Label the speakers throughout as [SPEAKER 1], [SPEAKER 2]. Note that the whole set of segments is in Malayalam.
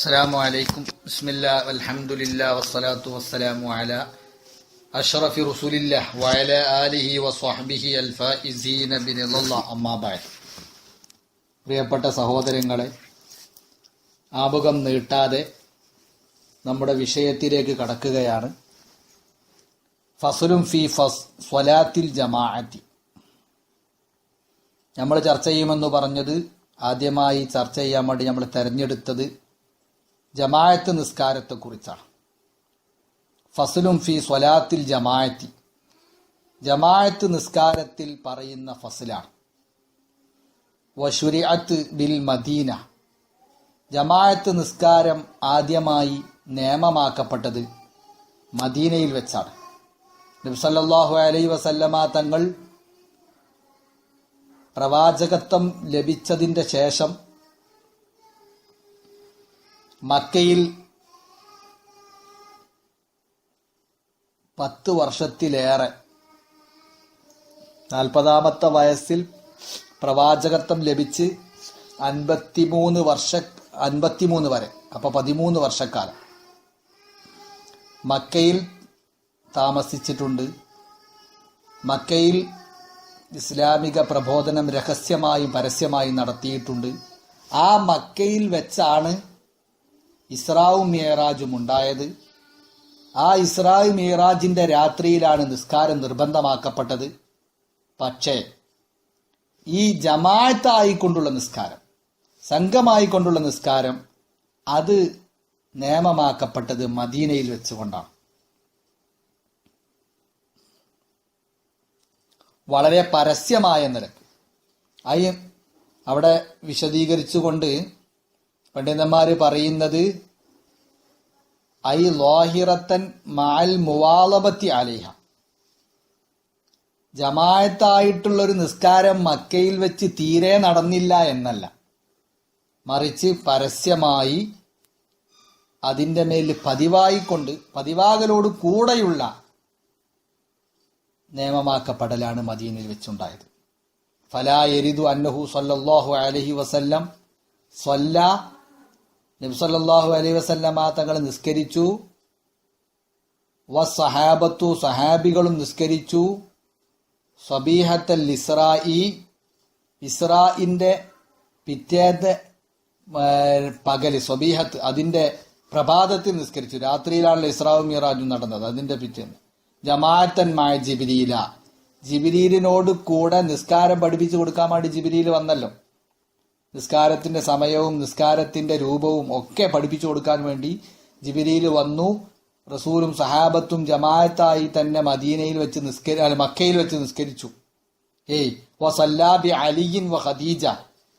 [SPEAKER 1] അസ്സാം വലൈക്കും ബിസ്മില്ല അലഹമുല്ല വസ്സലാത്തു വസ്സലാമു അല അഷറഫി റസൂലില്ല വയല ആലിഹി വസ്വാഹബിഹി അൽഫീന ബിനുള്ള അമ്മാബായ് പ്രിയപ്പെട്ട സഹോദരങ്ങളെ ആമുഖം നീട്ടാതെ നമ്മുടെ വിഷയത്തിലേക്ക് കടക്കുകയാണ്. ഫസുലും ഫി ഫസ് സ്വലാത്തിൽ ജമാഅത്തി. നമ്മൾ ചർച്ച ചെയ്യുമെന്ന് പറഞ്ഞത് ആദ്യമായി ചർച്ച ചെയ്യാൻ വേണ്ടി നമ്മൾ തിരഞ്ഞെടുത്തത് ജമാഅത്ത് നിസ്കാരത്തെക്കുറിച്ചാണ്. ഫസലും ഫി സ്വലാത്തിൽ ജമായത്തി ജമായത്ത് നിസ്കാരത്തിൽ പറയുന്ന ഫസലാണ്. വഷുരിഅത്ത് ബിൽ മദീന. ജമായത്ത് നിസ്കാരം ആദ്യമായി നിയമമാക്കപ്പെട്ടത് മദീനയിൽ വെച്ചാണ്. നബ്സല്ലാഹു അലൈ വസല്ലമ തങ്ങൾ പ്രവാചകത്വം ലഭിച്ചതിന്റെ ശേഷം മക്കയിൽ പത്ത് വർഷത്തിലേറെ നാൽപ്പതാമത്തെ വയസ്സിൽ പ്രവാചകത്വം ലഭിച്ച് അൻപത്തിമൂന്ന് വർഷ അൻപത്തിമൂന്ന് വരെ അപ്പൊ പതിമൂന്ന് വർഷക്കാലം. മക്കയിൽ താമസിച്ചിട്ടുണ്ട്. മക്കയിൽ ഇസ്ലാമിക പ്രബോധനം രഹസ്യമായും പരസ്യമായും നടത്തിയിട്ടുണ്ട്. ആ മക്കയിൽ വെച്ചാണ് ഇസ്രാവും മിയറാജും ഉണ്ടായത്. ആ ഇസ്രാ മിയറാജിന്റെ രാത്രിയിലാണ് നിസ്കാരം നിർബന്ധമാക്കപ്പെട്ടത്. പക്ഷേ ഈ ജമായത്തായിക്കൊണ്ടുള്ള നിസ്കാരം സംഘമായിക്കൊണ്ടുള്ള നിസ്കാരം അത് നിയമമാക്കപ്പെട്ടത് മദീനയിൽ വെച്ചുകൊണ്ടാണ്. വളരെ പരസ്യമായ നിലയ്ക്ക് അയ്യം അവിടെ വിശദീകരിച്ചുകൊണ്ട് പണ്ഡിതന്മാര് പറയുന്നത് ഐ ലോഹിറത്തൻ മാൽ മുവാലബത്തി ജമായത്തായിട്ടുള്ള ഒരു നിസ്കാരം മക്കയിൽ വെച്ച് തീരെ നടന്നില്ല എന്നല്ല. മറിച്ച് പരസ്യമായി അതിന്റെ മേൽ പതിവായിക്കൊണ്ട് പതിവാകലോട് കൂടെയുള്ള നിയമമാക്കപ്പെടലാണ് മദീനയിൽ വെച്ചുണ്ടായത്. ഫലാ എരിദു അന്നഹു സല്ലാഹു അലഹി വസല്ലം സ്വല്ല നബ്സല്ലാഹു അലൈ വസല്ലമ തങ്ങൾ നിസ്കരിച്ചു. വ സഹാബത്തു സഹാബികളും നിസ്കരിച്ചു. സബീഹത്തൽ ഇസ്രായി ഇസ്രായിന്റെ പിറ്റേത്തെ പകൽ സബീഹത്ത് അതിന്റെ പ്രഭാതത്തിൽ നിസ്കരിച്ചു. രാത്രിയിലാണല്ലോ ഇസ്രാവും മിറാജും നടന്നത് അതിന്റെ പിറ്റേന്ന്. ജമാഅത്തന്മായ ജിബിരിയില ജിബിരിയിലിനോട് കൂടെ നിസ്കാരം പഠിപ്പിച്ചു കൊടുക്കാൻ വേണ്ടി ജിബിരിയിൽ വന്നല്ലോ. നിസ്കാരത്തിന്റെ സമയവും നിസ്കാരത്തിന്റെ രൂപവും ഒക്കെ പഠിപ്പിച്ചു കൊടുക്കാൻ വേണ്ടി ജിബിരിയിൽ വന്നു. റസൂലും സഹാബത്തും ജമാഅത്തായി തന്നെ മദീനയിൽ വെച്ച് നിസ്കരി അല്ല മക്കയിൽ വെച്ച് നിസ്കരിച്ചു. ഏയ് വസല്ലാബി അലിയിൻ വ ഖദീജ.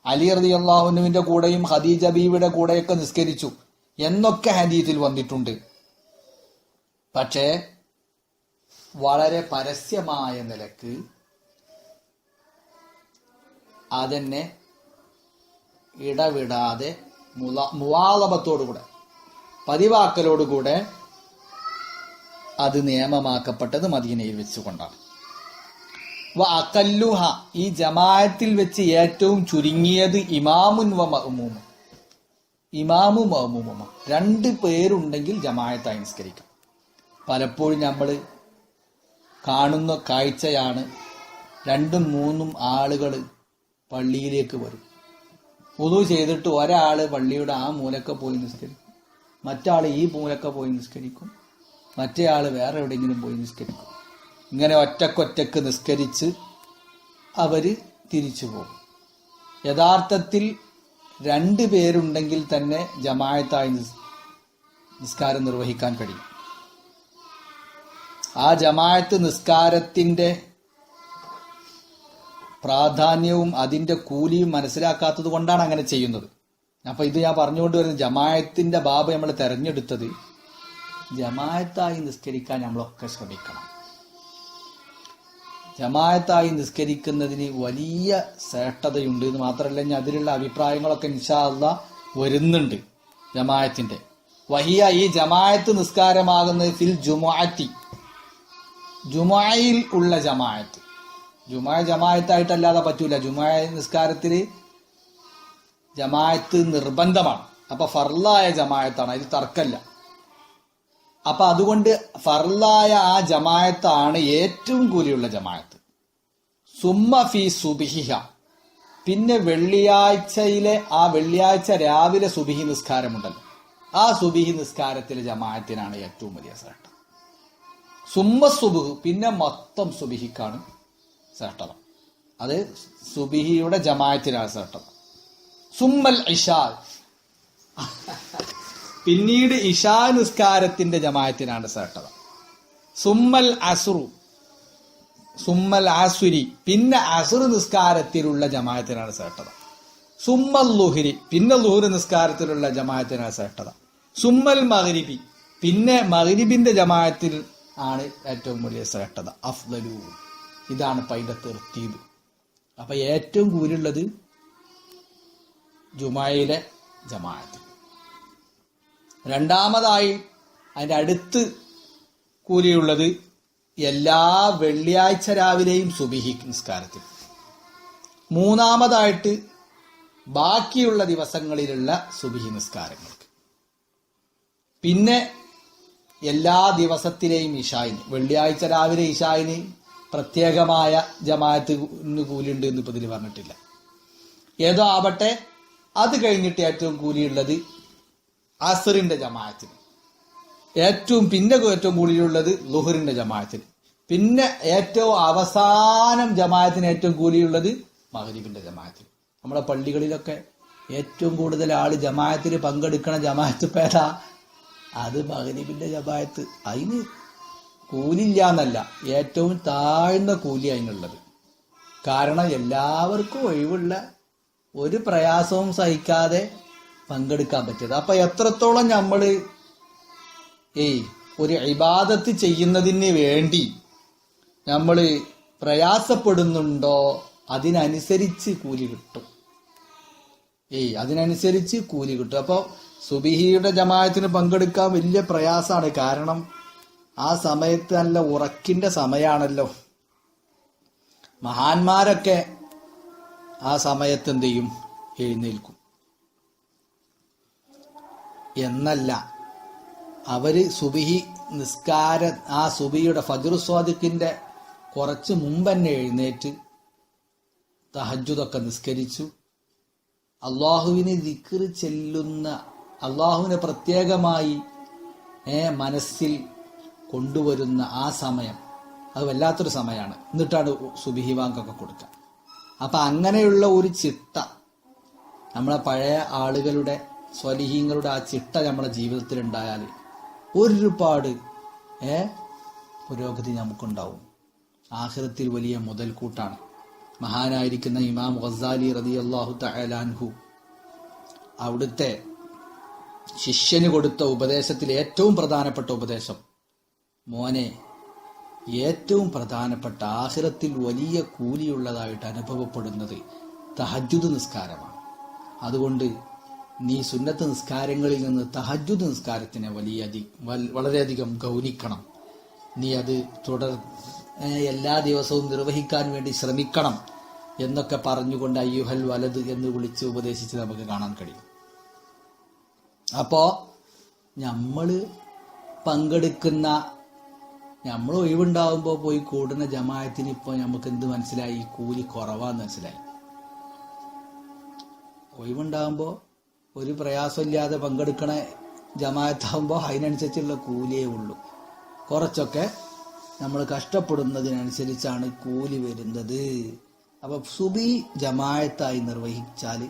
[SPEAKER 1] അലി റതി അള്ളാഹുനുവിന്റെ കൂടെയും ഖദീജ ബീവിയുടെ കൂടെയൊക്കെ നിസ്കരിച്ചു. എന്നൊക്കെ ഹദീത്തിൽ വന്നിട്ടുണ്ട്. പക്ഷേ വളരെ പരസ്യമായ നിലയ്ക്ക് അതെന്നെ ഇടവിടാതെ മുല മുവാളബത്തോടുകൂടെ പതിവാക്കലോടുകൂടെ അത് നിയമമാക്കപ്പെട്ടത് മദീനയിൽ വെച്ചുകൊണ്ടാണ്. വ അക്കല്ലുഹ ഈ ജമായത്തിൽ വെച്ച് ഏറ്റവും ചുരുങ്ങിയത് ഇമാമുൻ വ ഇമാമു മഹ്മൂമ രണ്ട് പേരുണ്ടെങ്കിൽ ജമായത്ത് നിസ്കരിക്കാം. പലപ്പോഴും നമ്മൾ കാണുന്ന കാഴ്ചയാണ് രണ്ടും മൂന്നും ആളുകൾ പള്ളിയിലേക്ക് വരും. പൊതു ചെയ്തിട്ട് ഒരാൾ പള്ളിയുടെ ആ മൂലക്ക പോയി നിസ്കരിക്കും. മറ്റാൾ ഈ മൂലക്ക പോയി നിസ്കരിക്കും. മറ്റേ ആൾ വേറെ എവിടെയെങ്കിലും പോയി നിസ്കരിക്കും. ഇങ്ങനെ ഒറ്റക്കൊറ്റക്ക് നിസ്കരിച്ച് അവർ തിരിച്ചു പോകും. യഥാർത്ഥത്തിൽ രണ്ട് പേരുണ്ടെങ്കിൽ തന്നെ ജമായത്തായി നിസ്കാരം നിർവഹിക്കാൻ കഴിയും. ആ ജമായത്ത് നിസ്കാരത്തിന്റെ പ്രാധാന്യവും അതിന്റെ കൂലിയും മനസ്സിലാക്കാത്തത് കൊണ്ടാണ് അങ്ങനെ ചെയ്യുന്നത്. അപ്പൊ ഇത് ഞാൻ പറഞ്ഞുകൊണ്ട് വരുന്നത് ജമായത്തിന്റെ ബാബ നമ്മൾ തെരഞ്ഞെടുത്തത് ജമായത്തായി നിസ്കരിക്കാൻ നമ്മളൊക്കെ ശ്രമിക്കണം. ജമായത്തായി നിസ്കരിക്കുന്നതിന് വലിയ ശ്രേഷ്ഠതയുണ്ട് എന്ന് മാത്രമല്ല ഞാൻ അതിലുള്ള അഭിപ്രായങ്ങളൊക്കെ നിശാദ വരുന്നുണ്ട് ജമായത്തിന്റെ വഹിയ ഈ ജമായത്ത് നിസ്കാരമാകുന്നത് ഫിൽ ജുമാഅത്തി. ജുമായിൽ ഉള്ള ജമാഅത്ത്. ജുമായ ജമായത്തായിട്ടല്ലാതെ പറ്റൂല. ജുമായ നിസ്കാരത്തിൽ ജമായത്ത് നിർബന്ധമാണ്. അപ്പൊ ഫർലായ ജമായത്താണ് അതിൽ തർക്കല്ല. അപ്പൊ അതുകൊണ്ട് ഫർലായ ആ ജമായത്താണ് ഏറ്റവും കൂലിയുള്ള ജമായത്ത് സുമ്മ ഫി സുബിഹിഹ. പിന്നെ വെള്ളിയാഴ്ചയിലെ ആ വെള്ളിയാഴ്ച രാവിലെ സുബിഹി നിസ്കാരമുണ്ടല്ലോ. ആ സുബിഹി നിസ്കാരത്തിലെ ജമായത്തിനാണ് ഏറ്റവും വലിയ ശ്രേഷ്ഠ സുമ്മ സുബുഹ് പിന്നെ മൊത്തം സുബിഹിക്കാണ് ശ്രേഷ്ഠത അത് സുബിഹിയുടെ ജമായത്തിനാണ് ശ്രേഷ്ഠത സുമ്മൽ ഇഷാ പിന്നീട് ഇഷാ നിസ്കാരത്തിന്റെ ജമായത്തിനാണ് ശ്രേഷ്ഠത സുമ്മൽ അസുറു. സുമ്മൽ ആസുരി പിന്നെ അസുർ നിസ്കാരത്തിലുള്ള ജമായത്തിനാണ് ശ്രേഷ്ഠത സുമ്മൽ ലുഹരി. പിന്നെ ലുഹുർ നിസ്കാരത്തിലുള്ള ജമായത്തിനാണ് ശ്രേഷ്ഠത സുമ്മൽ മഹരിബി പിന്നെ മഹരിബിന്റെ ജമായത്തിൽ ആണ് ഏറ്റവും വലിയ ശ്രേഷ്ഠത അഫ്ദലു. ഇതാണ് ഇപ്പം അതിന്റെ തെർത്തീബ്. അപ്പം ഏറ്റവും കൂലുള്ളത് ജുമായിലെ ജമാഅത്ത്. രണ്ടാമതായി അതിന്റെ അടുത്ത് കൂലിയുള്ളത് എല്ലാ വെള്ളിയാഴ്ച രാവിലെയും സുബിഹി നിസ്കാരത്തിൽ. മൂന്നാമതായിട്ട് ബാക്കിയുള്ള ദിവസങ്ങളിലുള്ള സുബിഹി നിസ്കാരങ്ങൾക്ക്. പിന്നെ എല്ലാ ദിവസത്തിലെയും ഇഷായിന് വെള്ളിയാഴ്ച രാവിലെ ഇഷായിന് പ്രത്യേകമായ ജമാഅത്ത് കൂലിയുണ്ട് എന്ന് ഇപ്പൊ ഇതിൽ പറഞ്ഞിട്ടില്ല. ഏതോ ആവട്ടെ അത് കഴിഞ്ഞിട്ട് ഏറ്റവും കൂലിയുള്ളത് അസറിന്റെ ജമാഅത്തിന്. ഏറ്റവും പിന്നെ ഏറ്റവും കൂലിയുള്ളത് ലുഹറിന്റെ ജമാഅത്തിന്. പിന്നെ ഏറ്റവും അവസാനം ജമാഅത്തിന് ഏറ്റവും കൂലിയുള്ളത് മഹരീബിന്റെ ജമാഅത്തിന്. നമ്മുടെ പള്ളികളിലൊക്കെ ഏറ്റവും കൂടുതൽ ആൾ ജമാഅത്തിന് പങ്കെടുക്കണ ജമാഅത്ത് പേരാ അത് മഹരീബിന്റെ ജമാഅത്ത്. അതിന് കൂലില്ല എന്നല്ല ഏറ്റവും താഴ്ന്ന കൂലി അതിനുള്ളത്. കാരണം എല്ലാവർക്കും ഒഴിവുള്ള ഒരു പ്രയാസവും സഹിക്കാതെ പങ്കെടുക്കാൻ പറ്റിയത്. അപ്പൊ എത്രത്തോളം നമ്മൾ ഏയ് ഒരു ഇബാദത്ത് ചെയ്യുന്നതിന് വേണ്ടി നമ്മൾ പ്രയാസപ്പെടുന്നുണ്ടോ അതിനനുസരിച്ച് കൂലി കിട്ടും. ഏയ് അതിനനുസരിച്ച് കൂലി കിട്ടും. അപ്പോൾ സുബിഹിയുടെ ജമായത്തിന് പങ്കെടുക്കാൻ വലിയ പ്രയാസമാണ്. കാരണം ആ സമയത്ത് നല്ല ഉറക്കിന്റെ സമയമാണല്ലോ മഹാന്മാരൊക്കെ ആ സമയത്ത് എന്ത് ചെയ്യും? എഴുന്നേൽക്കും. എന്നല്ല അവർ സുബിഹി നിസ്കാര ആ സുബിയുടെ ഫജുറുസ്വാദിക്കിന്റെ കുറച്ച് മുമ്പ് തന്നെ എഴുന്നേറ്റ് തഹജുദൊക്കെ നിസ്കരിച്ചു. അള്ളാഹുവിനെ ദിക്കറി ചെല്ലുന്ന അള്ളാഹുവിനെ പ്രത്യേകമായി മനസ്സിൽ കൊണ്ടുവരുന്ന ആ സമയം അത് വല്ലാത്തൊരു സമയമാണ്. എന്നിട്ടാണ് സുബിഹിവാങ്കൊക്കെ കൊടുക്കുക. അപ്പൊ അങ്ങനെയുള്ള ഒരു ചിട്ട നമ്മളെ പഴയ ആളുകളുടെ സ്വലിഹീങ്ങളുടെ ആ ചിട്ട നമ്മുടെ ജീവിതത്തിൽ ഉണ്ടായാൽ ഒരുപാട് ഏ പുരോഗതി നമുക്കുണ്ടാവും. ആഖിറത്തിൽ വലിയ മുതൽക്കൂട്ടാണ്. മഹാനായിരിക്കുന്ന ഇമാം ഗസാലി റതി അള്ളാഹു തലാൻഹു അവിടുത്തെ ശിഷ്യന് കൊടുത്ത ഉപദേശത്തിൽ ഏറ്റവും പ്രധാനപ്പെട്ട ഉപദേശം മോനെ ഏറ്റവും പ്രധാനപ്പെട്ട ആഹിറത്തിൽ വലിയ കൂലിയുള്ളതായിട്ട് അനുഭവപ്പെടുന്നത് തഹജുദ് നിസ്കാരമാണ്. അതുകൊണ്ട് നീ സുന്നത്ത് നിസ്കാരങ്ങളിൽ നിന്ന് തഹജുദ് നിസ്കാരത്തിനെ വലിയ വളരെയധികം ഗൗനിക്കണം. നീ അത് തുടർ എല്ലാ ദിവസവും നിർവഹിക്കാൻ വേണ്ടി ശ്രമിക്കണം എന്നൊക്കെ പറഞ്ഞുകൊണ്ട് അയ്യുഹൽ വലത് എന്ന് വിളിച്ച് ഉപദേശിച്ച് നമുക്ക് കാണാൻ കഴിയും. അപ്പോൾ നമ്മൾ പങ്കെടുക്കുന്ന നമ്മൾ ഒഴിവുണ്ടാവുമ്പോൾ പോയി കൂടുന്ന ജമായത്തിന് ഇപ്പോൾ നമുക്ക് എന്ത് മനസ്സിലായി? കൂലി കുറവാന്ന് മനസ്സിലായി. ഒഴിവുണ്ടാകുമ്പോൾ ഒരു പ്രയാസമില്ലാതെ പങ്കെടുക്കണ ജമായത്താകുമ്പോൾ അതിനനുസരിച്ചുള്ള കൂലിയേ ഉള്ളൂ. കുറച്ചൊക്കെ നമ്മൾ കഷ്ടപ്പെടുന്നതിനനുസരിച്ചാണ് കൂലി വരുന്നത്. അപ്പോൾ സുബി ജമായത്തായി നിർവഹിച്ചാൽ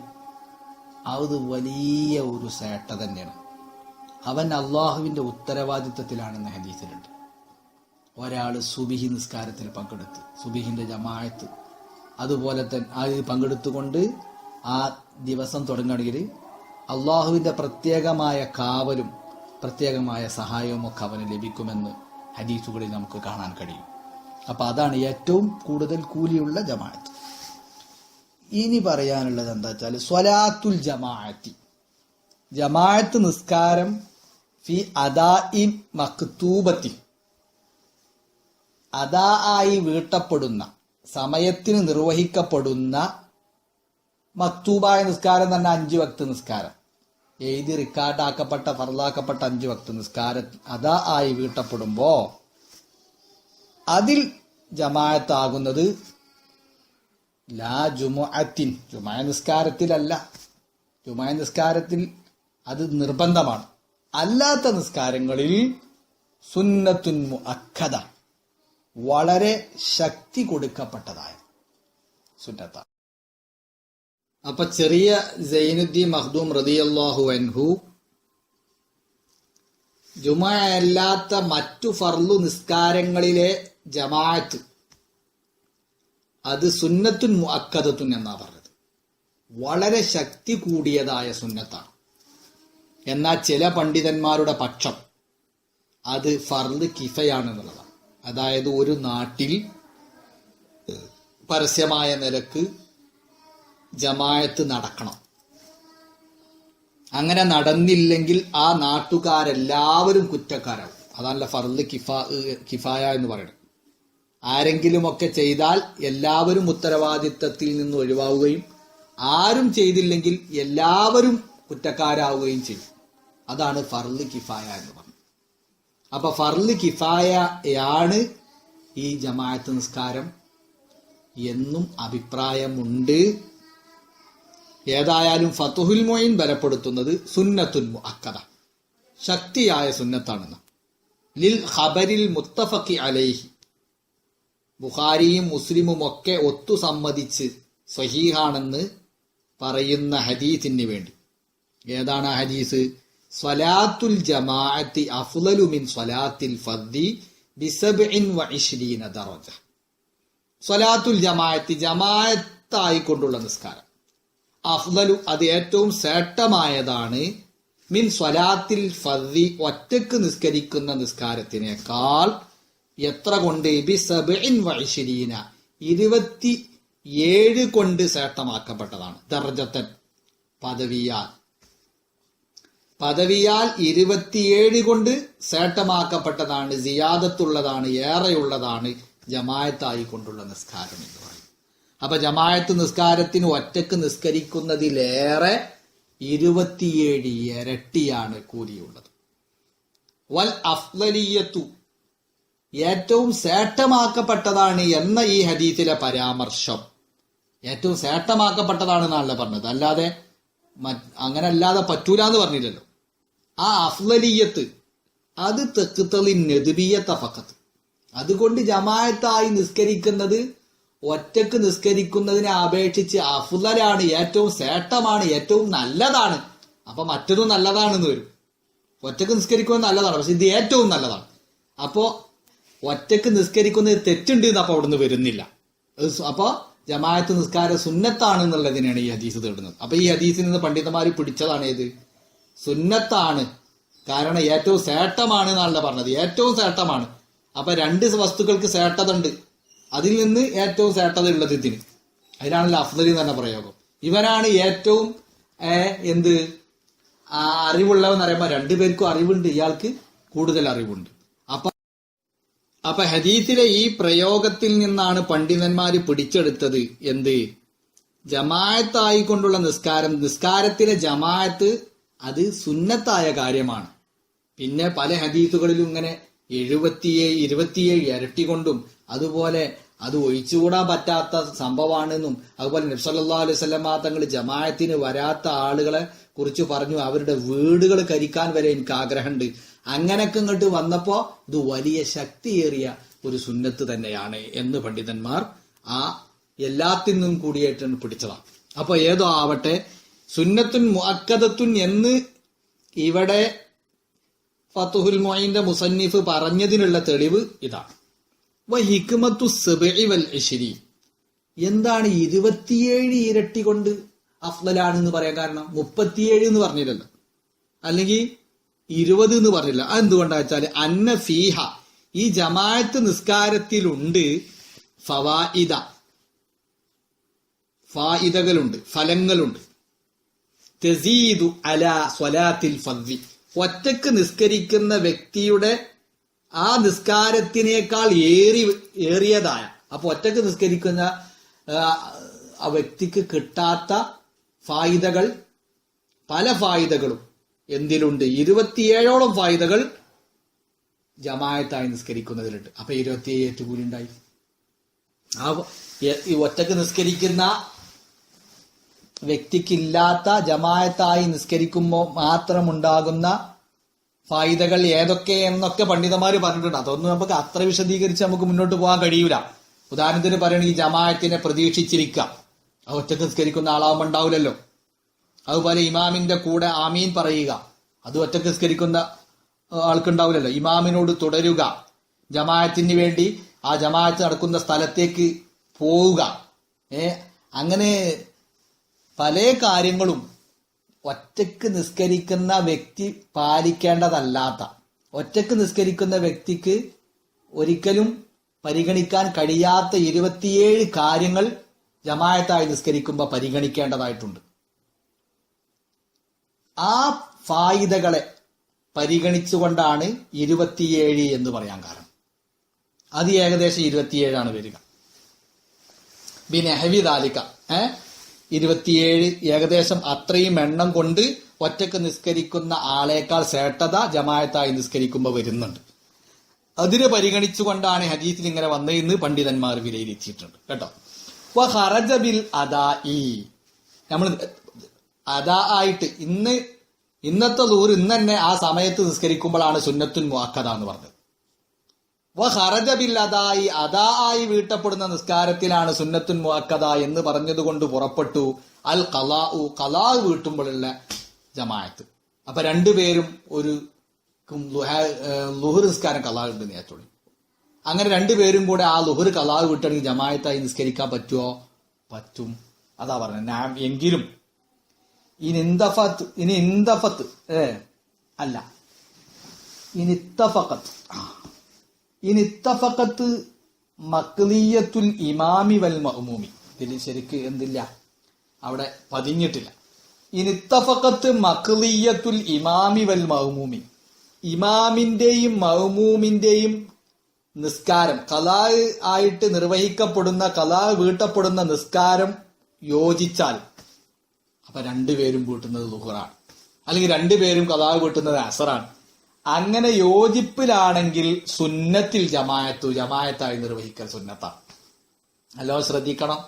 [SPEAKER 1] അത് വലിയ ഒരു സേട്ട തന്നെയാണ്. അവൻ അള്ളാഹുവിന്റെ ഉത്തരവാദിത്വത്തിലാണെന്ന് ഹദീസിലുണ്ട്. ഒരാൾ സുബിഹി നിസ്കാരത്തിൽ പങ്കെടുത്ത് സുബിഹിന്റെ ജമായത്ത് അതുപോലെ തന്നെ അത് പങ്കെടുത്തുകൊണ്ട് ആ ദിവസം തുടങ്ങുകയാണെങ്കിൽ അള്ളാഹുവിന്റെ പ്രത്യേകമായ കാവലും പ്രത്യേകമായ സഹായവും ഒക്കെ അവന് ലഭിക്കുമെന്ന് ഹദീസുകളിൽ നമുക്ക് കാണാൻ കഴിയും. അപ്പോൾ അതാണ് ഏറ്റവും കൂടുതൽ കൂലിയുള്ള ജമാഅത്ത്. ഇനി പറയാനുള്ളത് എന്താ വെച്ചാൽ സ്വലാത്തുൽ ജമാഅത്തി. ജമാഅത്ത് നിസ്കാരം ഫി അദാ ഇൻ മക്തൂബത്തി. അദാ ആയി വീട്ടപ്പെടുന്ന സമയത്തിന് നിർവഹിക്കപ്പെടുന്ന മക്തൂബായ നിസ്കാരം തന്നെ അഞ്ച് വക്ത നിസ്കാരം. എഴുതി റിക്കാർഡാക്കപ്പെട്ട ഫറലാക്കപ്പെട്ട അഞ്ച് വക്ത് നിസ്കാരം അതാ ആയി വീട്ടപ്പെടുമ്പോ അതിൽ ജമായത്താകുന്നത് ലാ ജുമുഅത്തിൻ ജുമായ നിസ്കാരത്തിലല്ല. ജുമായ നിസ്കാരത്തിൽ അത് നിർബന്ധമാണ്. അല്ലാത്ത നിസ്കാരങ്ങളിൽ സുന്നത്തുൻ മുഅക്കദ വളരെ ശക്തി കൊടുക്കപ്പെട്ടതായ സുന്നത്താണ് അപ്പൊ ചെറിയ സൈനുദ്ദീൻ മഹ്ദൂം റളിയല്ലാഹു അൻഹു ജുമ മറ്റു ഫർലു നിസ്കാരങ്ങളിലെ ജമാഅത്ത് അത് സുന്നത്തുൻ അക്കതത്തുൻ എന്നാ പറഞ്ഞത്. വളരെ ശക്തി കൂടിയതായ സുന്നത്താണ് എന്നാൽ ചില പണ്ഡിതന്മാരുടെ പക്ഷം അത് ഫർദ് കിഫയാണെന്നുള്ളതാണ് അതായത് ഒരു നാട്ടിൽ പരസ്യമായ നിലയ്ക്ക് ജമായത്ത് നടക്കണം. അങ്ങനെ നടന്നില്ലെങ്കിൽ ആ നാട്ടുകാരെല്ലാവരും കുറ്റക്കാരാവും അതല്ല ഫർദ് കിഫാ കിഫായ എന്ന് പറയുന്നത്. ആരെങ്കിലുമൊക്കെ ചെയ്താൽ എല്ലാവരും ഉത്തരവാദിത്തത്തിൽ നിന്ന് ഒഴിവാവുകയും ആരും ചെയ്തില്ലെങ്കിൽ എല്ലാവരും കുറ്റക്കാരാവുകയും ചെയ്യും. അതാണ് ഫർദ് കിഫായ എന്ന് പറയുന്നത്. അപ്പൊ ഫർൽ കിഫായയാണ് ഈ ജമാഅത്ത് നിസ്കാരം. എന്നും അഭിപ്രായമുണ്ട്. ഏതായാലും ഫതുഹുൽ മൊയിൻ ബലപ്പെടുത്തുന്നത് സുന്നത്തുൽ മുഅക്കദ. ശക്തിയായ സുന്നത്താണെന്ന്. ലിൽ ഖബരിൽ മുത്തഫക്കി അലൈഹി. ബുഖാരിയും മുസ്ലിമും ഒക്കെ ഒത്തു സമ്മതിച്ച് സഹീഹാണെന്ന് പറയുന്ന ഹദീസിന് വേണ്ടി. ഏതാണ് ആ ഹദീസ്? സ്വലാത്തുൽ ജമാഅത്തി അഫ്ളലു മിൻ സ്വലാത്തിൽ ഫദ്ദി ബിസബ്ഇൻ വ ഇശ്രീന ദറജ. സ്വലാത്തുൽ ജമാഅത്തി ജമാഅത്തായിക്കൊണ്ടുള്ള നിസ്കാരം. അഫ്ലലു അത് ഏറ്റവും ശ്രേഷ്ഠമായതാണ്. മിൻ സ്വലാത്തിൽ ഫദ്ദി ഒറ്റയ്ക്ക് നിസ്കരിക്കുന്ന നിസ്കാരത്തിനേക്കാൾ എത്ര കൊണ്ട്? ബി വ ഇശ്രീന. ഇരുപത്തി ഏഴ് കൊണ്ട് ശ്രേഷ്ഠമാക്കപ്പെട്ടതാണ്. ദർജത്തൻ പദവിയാൽ. പദവിയാൽ ഇരുപത്തിയേഴ് കൊണ്ട് സേട്ടമാക്കപ്പെട്ടതാണ് സിയാദത്തുള്ളതാണ് ഏറെയുള്ളതാണ് ജമായത്തായി കൊണ്ടുള്ള നിസ്കാരം എന്ന് പറയും അപ്പൊ ജമായത്ത് നിസ്കാരത്തിന് ഒറ്റയ്ക്ക് നിസ്കരിക്കുന്നതിലേറെ ഇരുപത്തിയേഴ് ഇരട്ടിയാണ് കൂലിയുള്ളത്. വൽ അഫ്ലലിയത്തു ഏറ്റവും ശ്രേഷ്ഠമാക്കപ്പെട്ടതാണ് എന്ന ഈ ഹദീസിലെ പരാമർശം. ഏറ്റവും ശ്രേഷ്ഠമാക്കപ്പെട്ടതാണെന്നാണല്ലോ പറഞ്ഞത്. അല്ലാതെ അങ്ങനെ അല്ലാതെ പറ്റൂല എന്ന് പറഞ്ഞില്ലല്ലോ. ആ അഫ്ലലിയത്ത് അത് തെക്കുത്തളി നെതുബിയത്ത ഫക്കത്ത് അതുകൊണ്ട് ജമായത്തായി നിസ്കരിക്കുന്നത് ഒറ്റയ്ക്ക് നിസ്കരിക്കുന്നതിനെ അപേക്ഷിച്ച് അഫുദലാണ് ഏറ്റവും ശ്രേഷ്ഠമാണ് ഏറ്റവും നല്ലതാണ്. അപ്പൊ മറ്റതും നല്ലതാണെന്ന് വരും. ഒറ്റയ്ക്ക് നിസ്കരിക്കുന്നത് നല്ലതാണ് പക്ഷെ ഇത് ഏറ്റവും നല്ലതാണ്. അപ്പോ ഒറ്റയ്ക്ക് നിസ്കരിക്കുന്നത് തെറ്റുണ്ട് എന്ന് അപ്പൊ അവിടുന്ന് വരുന്നില്ല. അപ്പൊ ജമാഅത്ത് നിസ്കാര സുന്നത്താണ് എന്നുള്ളതിനാണ് ഈ ഹദീസ് തേടുന്നത്. അപ്പൊ ഈ ഹദീസിൽ നിന്ന് പണ്ഡിതന്മാർ പിടിച്ചതാണ് ഏത്? സുന്നത്താണ്. കാരണം ഏറ്റവും ശ്രേഷ്ഠമാണ് എന്നാണല്ലോ പറഞ്ഞത്. ഏറ്റവും ശ്രേഷ്ഠമാണ് അപ്പൊ രണ്ട് വസ്തുക്കൾക്ക് ശ്രേഷ്ഠത ഉണ്ട് അതിൽ നിന്ന് ഏറ്റവും ശ്രേഷ്ഠത ഉള്ളത് ഇതിന്. അതിനാണല്ലോ അഫ്ദലി എന്ന് തന്നെ പ്രയോഗം. ഇവനാണ് ഏറ്റവും എന്ത് അറിവുള്ളവെന്ന് പറയുമ്പോൾ രണ്ടുപേർക്കും അറിവുണ്ട് ഇയാൾക്ക് കൂടുതൽ അറിവുണ്ട്. അപ്പൊ അപ്പൊ ഹദീത്തിലെ ഈ പ്രയോഗത്തിൽ നിന്നാണ് പണ്ഡിതന്മാർ പിടിച്ചെടുത്തത്. എന്ത്? ജമായത്തായിക്കൊണ്ടുള്ള നിസ്കാരം. നിസ്കാരത്തിലെ ജമായത്ത് അത് സുന്നത്തായ കാര്യമാണ്. പിന്നെ പല ഹദീസുകളിലും ഇങ്ങനെ എഴുപത്തിയേഴ് ഇരുപത്തിയേഴ് ഇരട്ടി കൊണ്ടും അതുപോലെ അത് ഒഴിച്ചുകൂടാൻ പറ്റാത്ത സംഭവമാണെന്നും അതുപോലെ നബ്സല്ലാ സ്വലമാ തങ്ങൾ ജമായത്തിന് വരാത്ത ആളുകളെ കുറിച്ച് പറഞ്ഞു അവരുടെ വീടുകൾ കരിക്കാൻ വരെ എനിക്ക് ആഗ്രഹമുണ്ട്. അങ്ങനെയൊക്കെ ഇങ്ങോട്ട് വന്നപ്പോ ഇത് വലിയ ശക്തിയേറിയ ഒരു സുന്നത്ത് തന്നെയാണ് എന്ന് പണ്ഡിതന്മാർ ആ എല്ലാത്തിൽ നിന്നും കൂടിയായിട്ടാണ് പിടിച്ചതാണ് അപ്പൊ ഏതോ ആവട്ടെ സുന്നത്തുൻ മുഅക്കദത്തുൻ എന്ന് ഇവിടെ ഫത്തുഹുൽ മൊയിന്റെ മുസന്നിഫ് പറഞ്ഞതിനുള്ള തെളിവ് ഇതാണ് ഹിക്മത്തു വൽ ഇശ്രി. എന്താണ് ഇരുപത്തിയേഴ് ഇരട്ടി കൊണ്ട് അഫ്ലലാണെന്ന് പറയാൻ കാരണം? മുപ്പത്തിയേഴ് എന്ന് പറഞ്ഞില്ലല്ലോ. അല്ലെങ്കിൽ ഇരുപത് എന്ന് പറഞ്ഞില്ല. അതെന്തുകൊണ്ടാ വെച്ചാൽ അന്ന ഫീഹ ഈ ജമാഅത്ത് നിസ്കാരത്തിലുണ്ട് ഫവായിദ. ഫായിദകളുണ്ട് ഫലങ്ങളുണ്ട്. തെസീദു അല സ്വലാത്തിൽ ഫദ്വി ഒറ്റയ്ക്ക് നിസ്കരിക്കുന്ന വ്യക്തിയുടെ ആ നിസ്കാരത്തിനേക്കാൾ ഏറി ഏറിയതായ അപ്പൊ ഒറ്റയ്ക്ക് നിസ്കരിക്കുന്ന ആ വ്യക്തിക്ക് കിട്ടാത്ത ഫായിദകൾ പല ഫായിദകളും എന്തിലുണ്ട്? ഇരുപത്തിയേഴോളം ഫായിദകൾ ജമായത്തായി നിസ്കരിക്കുന്നതിലുണ്ട്. അപ്പൊ ഇരുപത്തിയേഴ് ഏറ്റുകൂലി ഉണ്ടായി ആ ഒറ്റയ്ക്ക് നിസ്കരിക്കുന്ന വ്യക്തിക്കില്ലാത്ത ജമായത്തായി നിസ്കരിക്കുമ്പോൾ മാത്രം ഉണ്ടാകുന്ന ഫായിദകൾ ഏതൊക്കെ എന്നൊക്കെ പണ്ഡിതന്മാർ പറഞ്ഞിട്ടുണ്ട്. അതൊന്നും നമുക്ക് അത്ര വിശദീകരിച്ച് നമുക്ക് മുന്നോട്ട് പോകാൻ കഴിയൂല. ഉദാഹരണത്തിന് പറയുകയാണെങ്കിൽ ജമായത്തിനെ പ്രതീക്ഷിച്ചിരിക്കാം. അത് ഒറ്റയ്ക്ക് നിസ്കരിക്കുന്ന ആളാവുമ്പോൾ ഉണ്ടാവില്ലല്ലോ. അതുപോലെ ഇമാമിന്റെ കൂടെ ആമീൻ പറയുക. അത് ഒറ്റയ്ക്ക് നിസ്കരിക്കുന്ന ആൾക്കുണ്ടാവില്ലല്ലോ. ഇമാമിനോട് തുടരുക. ജമായത്തിന് വേണ്ടി ആ ജമായത്ത് നടക്കുന്ന സ്ഥലത്തേക്ക് പോവുക. അങ്ങനെ പല കാര്യങ്ങളും ഒറ്റയ്ക്ക് നിസ്കരിക്കുന്ന വ്യക്തി പാലിക്കേണ്ടതല്ലാത്ത ഒറ്റയ്ക്ക് നിസ്കരിക്കുന്ന വ്യക്തിക്ക് ഒരിക്കലും പരിഗണിക്കാൻ കഴിയാത്ത ഇരുപത്തിയേഴ് കാര്യങ്ങൾ ജമായത്തായി നിസ്കരിക്കുമ്പോൾ പരിഗണിക്കേണ്ടതായിട്ടുണ്ട്. ആ ഫായിദകളെ പരിഗണിച്ചുകൊണ്ടാണ് ഇരുപത്തിയേഴ് എന്ന് പറയാൻ കാരണം. അത് ഏകദേശം ഇരുപത്തിയേഴാണ് വരിക. ബിനെഹവി ദാലിക ഏ? ഇരുപത്തിയേഴ് ഏകദേശം അത്രയും എണ്ണം കൊണ്ട് ഒറ്റയ്ക്ക് നിസ്കരിക്കുന്ന ആളേക്കാൾ ശ്രേഷ്ഠത ജമായത്തായി നിസ്കരിക്കുമ്പോൾ വരുന്നുണ്ട്. അതിനെ പരിഗണിച്ചുകൊണ്ടാണ് ഹദീസിൽ ഇങ്ങനെ വന്നതെന്ന് പണ്ഡിതന്മാർ വിലയിരുത്തിയിട്ടുണ്ട്. കേട്ടോ. വ ഖറജ ബിൽ അദാ ഈ നമ്മൾ അദാ ആയിട്ട് ഇന്ന് ഇന്നത്തെ ദൂർ ഇന്ന് തന്നെ ആ സമയത്ത് നിസ്കരിക്കുമ്പോഴാണ് സുന്നത്തുൻ മുഅക്കദ എന്ന് പറഞ്ഞത്. വ ഖറജ ബിൽ അദായി അദാ ആയി വീട്ടപ്പെടുന്ന നിസ്കാരത്തിലാണ് സുന്നത്തുൻ മുഅക്കദ എന്ന് പറഞ്ഞതുകൊണ്ട് പുറപ്പെട്ടു. അൽ ഖലാഉ കലാ വീട്ടുമ്പോഴുള്ള ജമാഅത്ത്. അപ്പൊ രണ്ടുപേരും ഒരു ലുഹർ നിസ്കാരം കലാ ഉണ്ട് നേരത്തോളി അങ്ങനെ രണ്ടുപേരും കൂടെ ആ ലുഹർ കലാ വിട്ടണെങ്കിൽ ജമായത്തായി നിസ്കരിക്കാൻ പറ്റുമോ പറ്റും. അതാ പറഞ്ഞത്. ഞാൻ എങ്കിലും ഇനി ഇന്ദഫത്ത് ഇനി ഇന്ദഫത്ത് ഏ അല്ല. ഇനി ഇത്തഫക്കത്ത് ആ. ഇനി മക്ലീയത്തുൽ ഇമാമി വൽ മഹ്മൂമി ഇതിൽ ശരിക്ക് എന്തില്ല? അവിടെ പതിഞ്ഞിട്ടില്ല. ഇനി മക്ലീയത്തുൽ മക്ലിയത്തുൽ ഇമാമി വൽ മഹ്മൂമി ഇമാമിന്റെയും മഹ്മൂമിന്റെയും നിസ്കാരം കലാ ആയിട്ട് നിർവഹിക്കപ്പെടുന്ന കലാ വീട്ടപ്പെടുന്ന നിസ്കാരം യോജിച്ചാൽ അപ്പൊ രണ്ടുപേരും വീട്ടുന്നത് ദുഹറാണ്. അല്ലെങ്കിൽ രണ്ടുപേരും കലാ വീട്ടുന്നത് അസറാണ്. അങ്ങനെ യോജിപ്പിലാണെങ്കിൽ സുന്നത്തിൽ ജമായത്തു ജമായത്തായി നിർവഹിക്കൽ സുന്നത്താണ് നല്ലോ ശ്രദ്ധിക്കണം.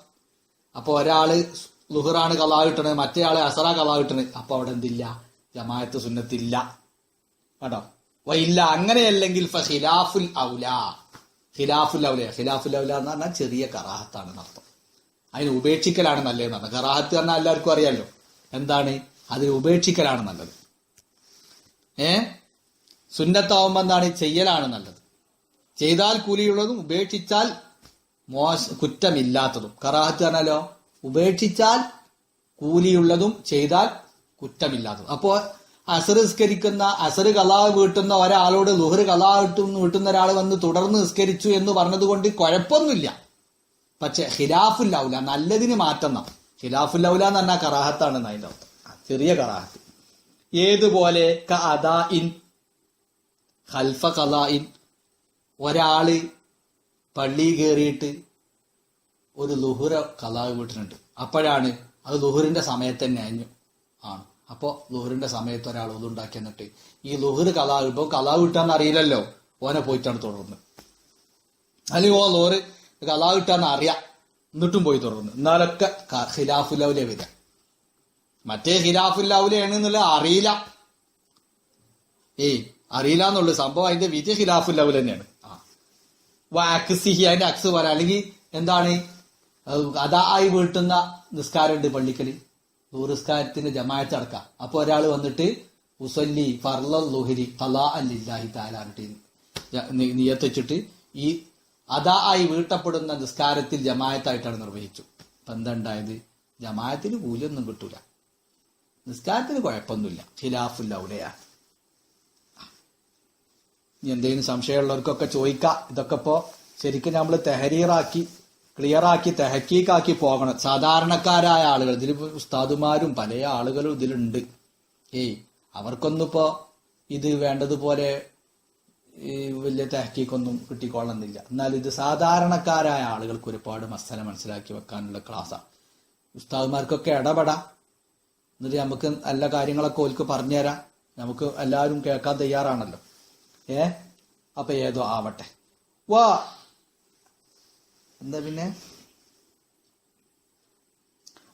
[SPEAKER 1] അപ്പൊ ഒരാൾ ലുഹറാണ് കലാ മറ്റേ ആൾ അസറ കലാ കിട്ടണത് അപ്പൊ അവിടെ എന്തില്ല? ജമായത്ത് സുന്നത്തില്ല. കേട്ടോ? വയ്യില്ല അങ്ങനെയല്ലെങ്കിൽ ഫ ഖിലാഫുൽ ഔല. ഖിലാഫുൽ ഔല ഖിലാഫുൽ ഔല എന്ന് പറഞ്ഞാൽ ചെറിയ കറാഹത്താണ് അർത്ഥം. അതിന് ഉപേക്ഷിക്കലാണ് നല്ലത് കറാഹത്ത് പറഞ്ഞാൽ എല്ലാവർക്കും അറിയാമല്ലോ എന്താണ്? അതിന് ഉപേക്ഷിക്കലാണ് നല്ലത്. ഏ? സുന്നത്താവുമ്പോ എന്താണ് ചെയ്യലാണ് നല്ലത്. ചെയ്താൽ കൂലിയുള്ളതും ഉപേക്ഷിച്ചാൽ മോശ കുറ്റമില്ലാത്തതും. കറാഹത്ത് പറഞ്ഞാലോ? ഉപേക്ഷിച്ചാൽ കൂലിയുള്ളതും ചെയ്താൽ കുറ്റമില്ലാത്തതും. അപ്പോ അസർ നിസ്കരിക്കുന്ന അസർ കലാ വീട്ടുന്ന ഒരാളോട് ലുഹർ കലാ വീട്ടുന്ന ഒരാൾ വന്ന് തുടർന്ന് നിസ്കരിച്ചു എന്ന് പറഞ്ഞതുകൊണ്ട് കുഴപ്പമൊന്നുമില്ല. പക്ഷെ ഖിലാഫുല്ലൗല നല്ലതിന് മാറ്റണം ഖിലാഫുല്ലൗല എന്ന് പറഞ്ഞാൽ കറാഹത്താണ് അതിന്റെ ചെറിയ കറാഹത്ത്. ഏതുപോലെ ക ഇൻ ഖൽഫ കലായിൻ ഒരാൾ പള്ളി കയറിയിട്ട് ഒരു ലുഹുര കലാവ് വീട്ടിനുണ്ട് അപ്പോഴാണ് അത് ലുഹുറിന്റെ സമയത്ത് തന്നെ അഞ്ഞു ആണ്. അപ്പോ ലുഹുറിന്റെ സമയത്ത് ഒരാൾ ഒതുണ്ടാക്കി എന്നിട്ട് ഈ ലുഹുർ കലാവ് ഇപ്പൊ കലാവ് കിട്ടാന്ന് അറിയില്ലല്ലോ. ഓനെ പോയിട്ടാണ് തുടർന്ന്. അല്ലെങ്കിൽ ഓ ലോറ് കലാവ് കിട്ടാന്ന് അറിയാം. എന്നിട്ടും പോയി തുടർന്ന്. എന്നാലൊക്കെ ഖിലാഫുല്ലൗലെ വരിക. മറ്റേ ഖിലാഫുല്ലൗലയാണ് എന്നുള്ളത് അറിയില്ല. ഏയ് അറിയില്ല എന്നുള്ളൂ സംഭവം അതിന്റെ വിധി ഖിലാഫുല്ലൗല തന്നെയാണ്. ആ. വാക്സിഹി അതിന്റെ അക്സ് പറയാം അല്ലെങ്കിൽ എന്താണ്? അത് അതായി വീട്ടുന്ന നിസ്കാരമുണ്ട് പള്ളിക്കൽ. ദൂരസ്കാരത്തിന്റെ ജമായത്ത് അടക്കാം അപ്പൊ ഒരാൾ വന്നിട്ട് ഉസല്ലി ഫർലുഹരി കലാ അല്ലാഹി താലാട്ടി നിയത്ത് വെച്ചിട്ട് ഈ അതാ ആയി വീട്ടപ്പെടുന്ന നിസ്കാരത്തിൽ ജമായത്തായിട്ടാണ് നിർവഹിച്ചു. അപ്പൊ എന്താണ്ടായത് ജമായത്തിന് കൂലിയൊന്നും കിട്ടൂല. നിസ്കാരത്തിന് കുഴപ്പമൊന്നുമില്ല. ഖിലാഫുല്ല ഉലയാ ഇനി എന്തെങ്കിലും സംശയമുള്ളവർക്കൊക്കെ ചോദിക്കാം. ഇതൊക്കെ ഇപ്പോ ശരിക്കും നമ്മൾ തെഹരീറാക്കി ക്ലിയറാക്കി തെഹക്കീക്കാക്കി പോകണം. സാധാരണക്കാരായ ആളുകൾ ഇതിൽ ഉസ്താദുമാരും പല ആളുകളും ഇതിലുണ്ട്. ഏയ് അവർക്കൊന്നിപ്പോൾ ഇത് വേണ്ടതുപോലെ ഈ വലിയ തെഹക്കീക്കൊന്നും കിട്ടിക്കൊള്ളുന്നില്ല എന്നാൽ ഇത് സാധാരണക്കാരായ ആളുകൾക്ക് ഒരുപാട് മസല മനസ്സിലാക്കി വെക്കാനുള്ള ക്ലാസ്സാണ് ഉസ്താദുമാർക്കൊക്കെ ഇടപെടാം. എന്നിട്ട് നമുക്ക് നല്ല കാര്യങ്ങളൊക്കെ ഓൽക്ക് പറഞ്ഞുതരാം. നമുക്ക് എല്ലാവരും കേൾക്കാൻ തയ്യാറാണല്ലോ. ഏ? അപ്പൊ ഏതോ ആവട്ടെ. വാ. എന്താ പിന്നെ?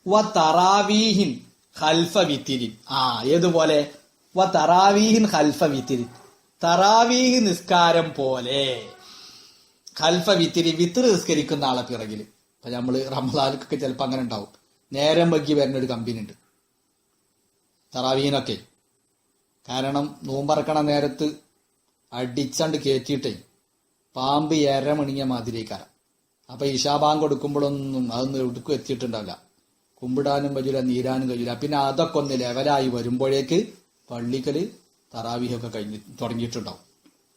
[SPEAKER 1] വ തറാവീഹിൻ ഹൽഫ വിത്തിരി ആ ഏതുപോലെ? വ തറാവീഹിൻ ഹൽഫ വിത്തിരി തറാവീഹ് നിസ്കാരം പോലെ. ഹൽഫ വിത്തിരി വിത്ത് നിസ്കരിക്കുന്ന ആളെ പിറകിൽ ഇപ്പൊ നമ്മൾ റമദാനൊക്കെ ചിലപ്പോ അങ്ങനെ ഉണ്ടാവും. നേരം വൈകി വരുന്ന ഒരു കമ്പനി ഉണ്ട് തറാവീഹിനൊക്കെ. കാരണം നോമ്പറക്കണ നേരത്ത് അടിച്ചണ്ട് കയറ്റിയിട്ടേ പാമ്പ് എരമണിങ്ങിയ മാതിരിക്കാരം അപ്പൊ ഇഷാബാങ്ക് കൊടുക്കുമ്പോഴൊന്നും അതൊന്നും എവിടേക്കും എത്തിയിട്ടുണ്ടാവില്ല. കുമ്പിടാനും കഴിയില്ല നീരാനും കഴിയില്ല പിന്നെ അതൊക്കെ ഒന്ന് ലെവലായി വരുമ്പോഴേക്ക് പള്ളിക്കൽ തറാവിഹൊക്കെ കഴിഞ്ഞ് തുടങ്ങിയിട്ടുണ്ടാവും.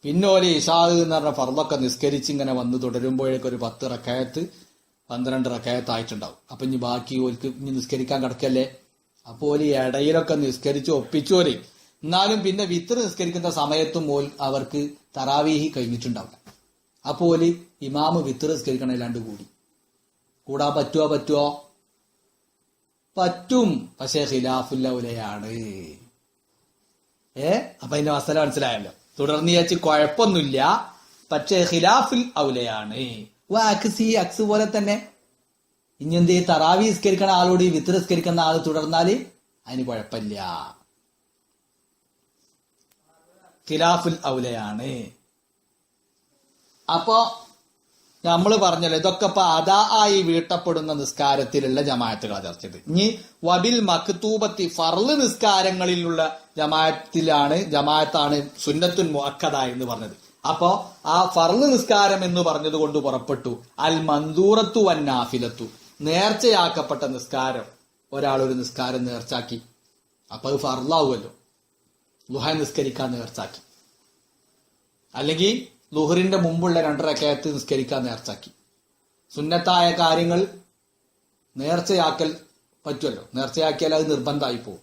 [SPEAKER 1] പിന്നെ ഓലെ ഇഷാദ് എന്ന് പറഞ്ഞ ഫർദൊക്കെ നിസ്കരിച്ച് ഇങ്ങനെ വന്ന് തുടരുമ്പോഴേക്ക് ഒരു പത്ത് റക്കയത്ത് പന്ത്രണ്ട് റക്കയത്ത് ആയിട്ടുണ്ടാവും അപ്പൊ ഇനി ബാക്കി ഓൽക്ക് ഇനി നിസ്കരിക്കാൻ കിടക്കല്ലേ? അപ്പോൾ ഓൽ ഇടയിലൊക്കെ നിസ്കരിച്ച് ഒപ്പിച്ചോൽ എന്നാലും പിന്നെ വിത്ത് നിസ്കരിക്കുന്ന സമയത്തും ഓൽ അവർക്ക് തറാവീഹി കഴിഞ്ഞിട്ടുണ്ടാവും അപ്പോൾ ഇമാമ് വിത്ത് നിസ്കരിക്കണല്ലാണ്ട് കൂടി. കൂടാൻ പറ്റുമോ പറ്റുമോ പറ്റും പക്ഷേ ഖിലാഫുല്ലൗലയാണ് ഏ? അപ്പൊ അതിന്റെ മസല മനസ്സിലായല്ലോ. തുടർന്ന് ചേച്ചി കുഴപ്പമൊന്നുമില്ല. പക്ഷേ ഖിലാഫുൽ ഔലയാണ്. അക്സി അക്സ് പോലെ തന്നെ. ഇനി എന്ത് തറാവി നിസ്കരിക്കണ ആളോട് വിത്ത് നിസ്കരിക്കുന്ന ആൾ തുടർന്നാൽ അതിന് കുഴപ്പമില്ല. ഖിലാഫുൽ ഔലയാണ്. അപ്പോ നമ്മൾ പറഞ്ഞല്ലോ ഇതൊക്കെ ഇപ്പൊ അതാ ആയി വീട്ടപ്പെടുന്ന നിസ്കാരത്തിലുള്ള ജമാഅത്തുകളെ ചർച്ച ചെയ്ത് ഇനി വബിൽ മക്തൂബത്തി ഫർൾ നിസ്കാരങ്ങളിലുള്ള ജമാഅത്തിലാണ് ജമാഅത്താണ് സുന്നത്തുൻ മുഅക്കദ എന്ന് പറഞ്ഞത്. അപ്പോ ആ ഫർൾ നിസ്കാരം എന്ന് പറഞ്ഞത് കൊണ്ട് പുറപ്പെട്ടു. അൽ മന്ദൂറത്തു വൻ നാഫിലത്തു. നേർച്ചയാക്കപ്പെട്ട നിസ്കാരം. ഒരാളൊരു ഒരു നിസ്കാരം നേർച്ചാക്കി. അപ്പൊ അത് ഫർലാവുമല്ലോ ലുഹ നിസ്കരിക്കാൻ നേർച്ചാക്കി. അല്ലെങ്കിൽ ലുഹറിന്റെ മുമ്പുള്ള രണ്ടരക്കയത്ത് നിസ്കരിക്കാൻ നേർച്ചാക്കി. സുന്നത്തായ കാര്യങ്ങൾ നേർച്ചയാക്കൽ പറ്റുമല്ലോ? നേർച്ചയാക്കിയാൽ അത് നിർബന്ധമായി പോകും.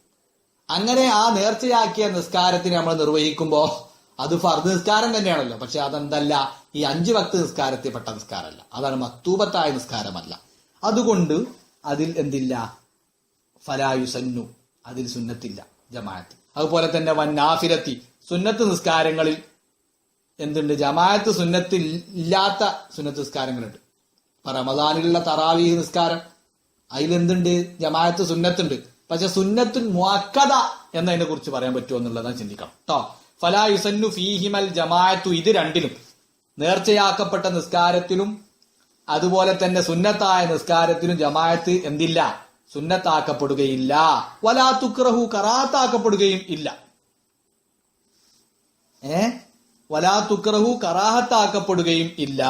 [SPEAKER 1] അങ്ങനെ ആ നേർച്ചയാക്കിയ നിസ്കാരത്തിന് നമ്മൾ നിർവഹിക്കുമ്പോൾ അത് ഫർദ് നിസ്കാരം തന്നെയാണല്ലോ. പക്ഷെ അതെന്തല്ല ഈ അഞ്ച് ഭക്ത നിസ്കാരത്തിൽ പെട്ട നിസ്കാരമല്ല. അതാണ് മത്തൂപത്തായ നിസ്കാരമല്ല. അതുകൊണ്ട് അതിൽ എന്തില്ല? ഫലായുസന്നു. അതിൽ സുന്നത്തില്ല. ജമാഅത്ത്. അതുപോലെ തന്നെ വന്നാഫിരത്തി സുന്നത്ത് നിസ്കാരങ്ങളിൽ എന്തുണ്ട്? ജമാഅത്ത് സുന്നത്തിൽ ഇല്ലാത്ത സുന്നത്ത് നിസ്കാരങ്ങളുണ്ട്. ഇപ്പൊ റമദാനിലുള്ള തറാവി നിസ്കാരം അതിലെന്തുണ്ട്? ജമാഅത്ത് സുന്നത്തുണ്ട്. പക്ഷെ സുന്നത്തുൻ മുഅക്കദ എന്നതിനെ കുറിച്ച് പറയാൻ പറ്റുമോ എന്നുള്ളതാണ് ചിന്തിക്കണം. കേട്ടോ ഫലാ യുസന്നു ഫീഹിമൽ ജമാഅത്തു ഇത് രണ്ടിലും. നേർച്ചയാക്കപ്പെട്ട നിസ്കാരത്തിലും അതുപോലെ തന്നെ സുന്നത്തായ നിസ്കാരത്തിനും ജമാഅത്ത് എന്തില്ല. സുന്നത്താക്കപ്പെടുകയില്ല. വലാ തുക്രഹു കറാത്താക്കപ്പെടുകയും ഇല്ല. ഏ? വലാ തുക്രഹു കറാഹത്താക്കപ്പെടുകയും ഇല്ല.